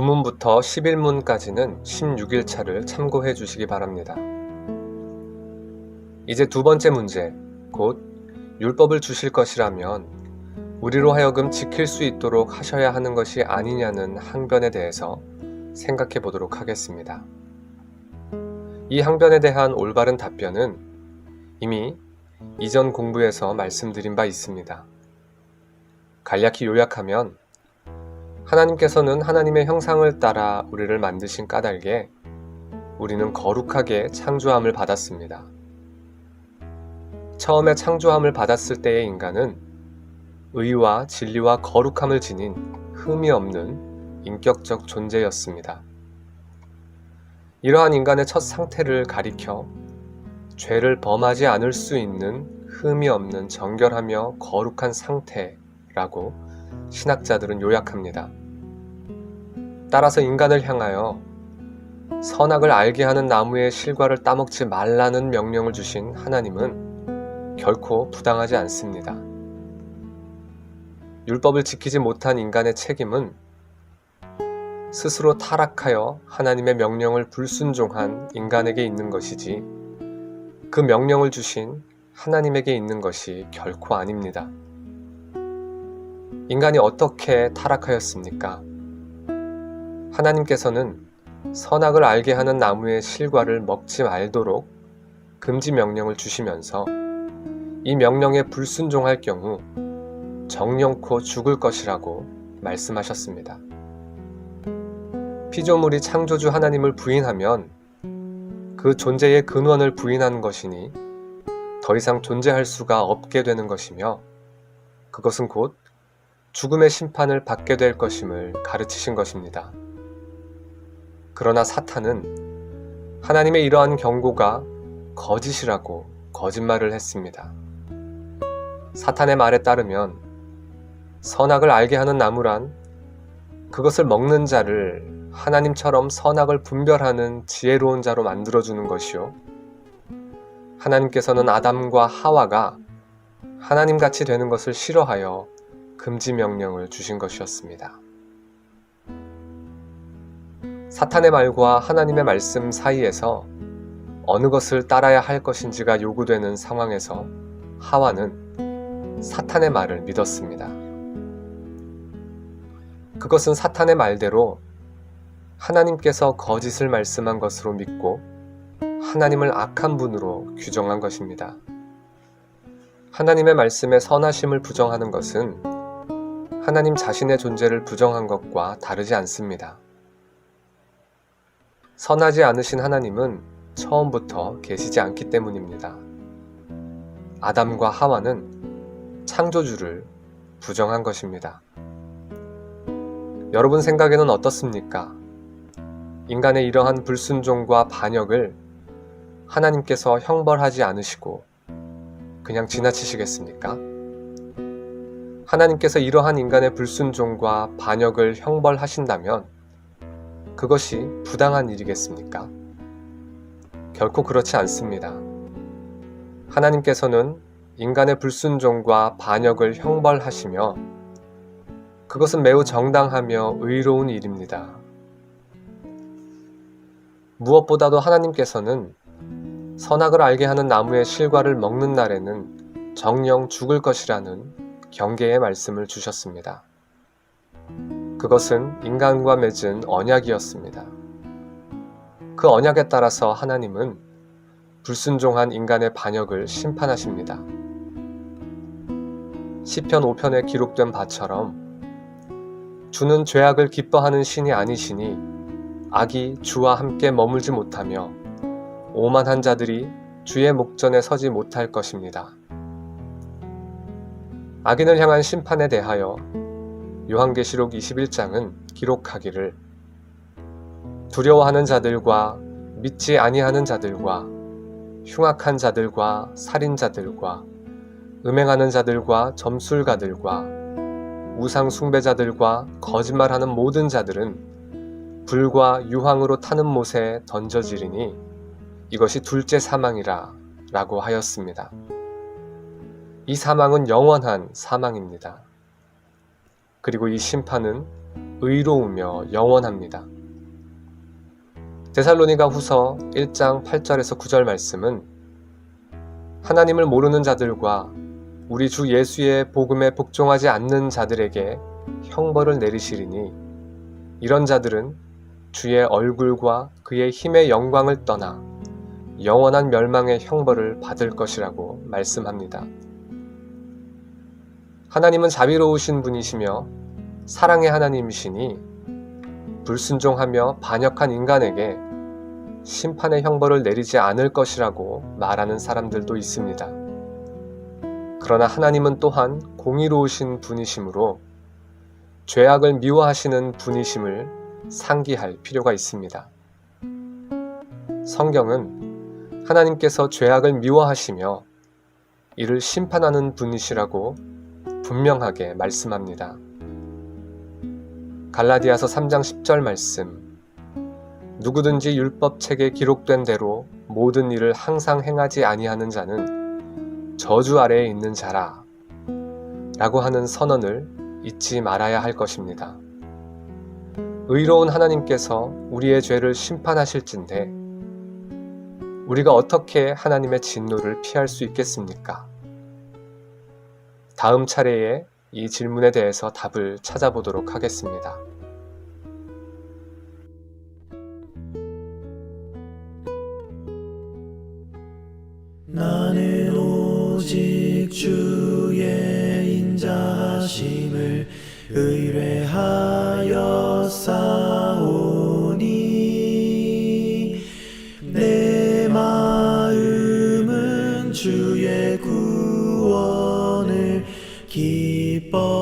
9문부터 11문까지는 16일차를 참고해 주시기 바랍니다. 이제 두 번째 문제, 곧 율법을 주실 것이라면 우리로 하여금 지킬 수 있도록 하셔야 하는 것이 아니냐는 항변에 대해서 생각해 보도록 하겠습니다. 이 항변에 대한 올바른 답변은 이미 이전 공부에서 말씀드린 바 있습니다. 간략히 요약하면 하나님께서는 하나님의 형상을 따라 우리를 만드신 까닭에 우리는 거룩하게 창조함을 받았습니다. 처음에 창조함을 받았을 때의 인간은 의와 진리와 거룩함을 지닌 흠이 없는 인격적 존재였습니다. 이러한 인간의 첫 상태를 가리켜 죄를 범하지 않을 수 있는 흠이 없는 정결하며 거룩한 상태라고 신학자들은 요약합니다. 따라서 인간을 향하여 선악을 알게 하는 나무의 실과를 따먹지 말라는 명령을 주신 하나님은 결코 부당하지 않습니다. 율법을 지키지 못한 인간의 책임은 스스로 타락하여 하나님의 명령을 불순종한 인간에게 있는 것이지 그 명령을 주신 하나님에게 있는 것이 결코 아닙니다. 인간이 어떻게 타락하였습니까? 하나님께서는 선악을 알게 하는 나무의 실과를 먹지 말도록 금지 명령을 주시면서 이 명령에 불순종할 경우 정령코 죽을 것이라고 말씀하셨습니다. 피조물이 창조주 하나님을 부인하면 그 존재의 근원을 부인하는 것이니 더 이상 존재할 수가 없게 되는 것이며 그것은 곧 죽음의 심판을 받게 될 것임을 가르치신 것입니다. 그러나 사탄은 하나님의 이러한 경고가 거짓이라고 거짓말을 했습니다. 사탄의 말에 따르면 선악을 알게 하는 나무란 그것을 먹는 자를 하나님처럼 선악을 분별하는 지혜로운 자로 만들어주는 것이요. 하나님께서는 아담과 하와가 하나님같이 되는 것을 싫어하여 금지 명령을 주신 것이었습니다. 사탄의 말과 하나님의 말씀 사이에서 어느 것을 따라야 할 것인지가 요구되는 상황에서 하와는 사탄의 말을 믿었습니다. 그것은 사탄의 말대로 하나님께서 거짓을 말씀한 것으로 믿고 하나님을 악한 분으로 규정한 것입니다. 하나님의 말씀에 선하심을 부정하는 것은 하나님 자신의 존재를 부정한 것과 다르지 않습니다. 선하지 않으신 하나님은 처음부터 계시지 않기 때문입니다. 아담과 하와는 창조주를 부정한 것입니다. 여러분 생각에는 어떻습니까? 인간의 이러한 불순종과 반역을 하나님께서 형벌하지 않으시고 그냥 지나치시겠습니까? 하나님께서 이러한 인간의 불순종과 반역을 형벌하신다면 그것이 부당한 일이겠습니까? 결코 그렇지 않습니다. 하나님께서는 인간의 불순종과 반역을 형벌하시며 그것은 매우 정당하며 의로운 일입니다. 무엇보다도 하나님께서는 선악을 알게 하는 나무의 실과를 먹는 날에는 정령 죽을 것이라는 경계의 말씀을 주셨습니다. 그것은 인간과 맺은 언약이었습니다. 그 언약에 따라서 하나님은 불순종한 인간의 반역을 심판하십니다. 시편 5편에 기록된 바처럼 주는 죄악을 기뻐하는 신이 아니시니 악이 주와 함께 머물지 못하며 오만한 자들이 주의 목전에 서지 못할 것입니다. 악인을 향한 심판에 대하여 요한계시록 21장은 기록하기를 두려워하는 자들과 믿지 아니하는 자들과 흉악한 자들과 살인자들과 음행하는 자들과 점술가들과 우상 숭배자들과 거짓말하는 모든 자들은 불과 유황으로 타는 못에 던져지리니 이것이 둘째 사망이라 라고 하였습니다. 이 사망은 영원한 사망입니다. 그리고 이 심판은 의로우며 영원합니다. 데살로니가 후서 1장 8절에서 9절 말씀은 하나님을 모르는 자들과 우리 주 예수의 복음에 복종하지 않는 자들에게 형벌을 내리시리니 이런 자들은 주의 얼굴과 그의 힘의 영광을 떠나 영원한 멸망의 형벌을 받을 것이라고 말씀합니다. 하나님은 자비로우신 분이시며 사랑의 하나님이시니 불순종하며 반역한 인간에게 심판의 형벌을 내리지 않을 것이라고 말하는 사람들도 있습니다. 그러나 하나님은 또한 공의로우신 분이시므로 죄악을 미워하시는 분이심을 상기할 필요가 있습니다. 성경은 하나님께서 죄악을 미워하시며 이를 심판하는 분이시라고 분명하게 말씀합니다. 갈라디아서 3장 10절 말씀 누구든지 율법책에 기록된 대로 모든 일을 항상 행하지 아니하는 자는 저주 아래에 있는 자라 라고 하는 선언을 잊지 말아야 할 것입니다. 의로운 하나님께서 우리의 죄를 심판하실진데 우리가 어떻게 하나님의 진노를 피할 수 있겠습니까? 다음 차례에 이 질문에 대해서 답을 찾아보도록 하겠습니다. 나는 오직 주의 인자하심을 의뢰하여 싸우니 내 마음은 주의 구 원을 기뻐하리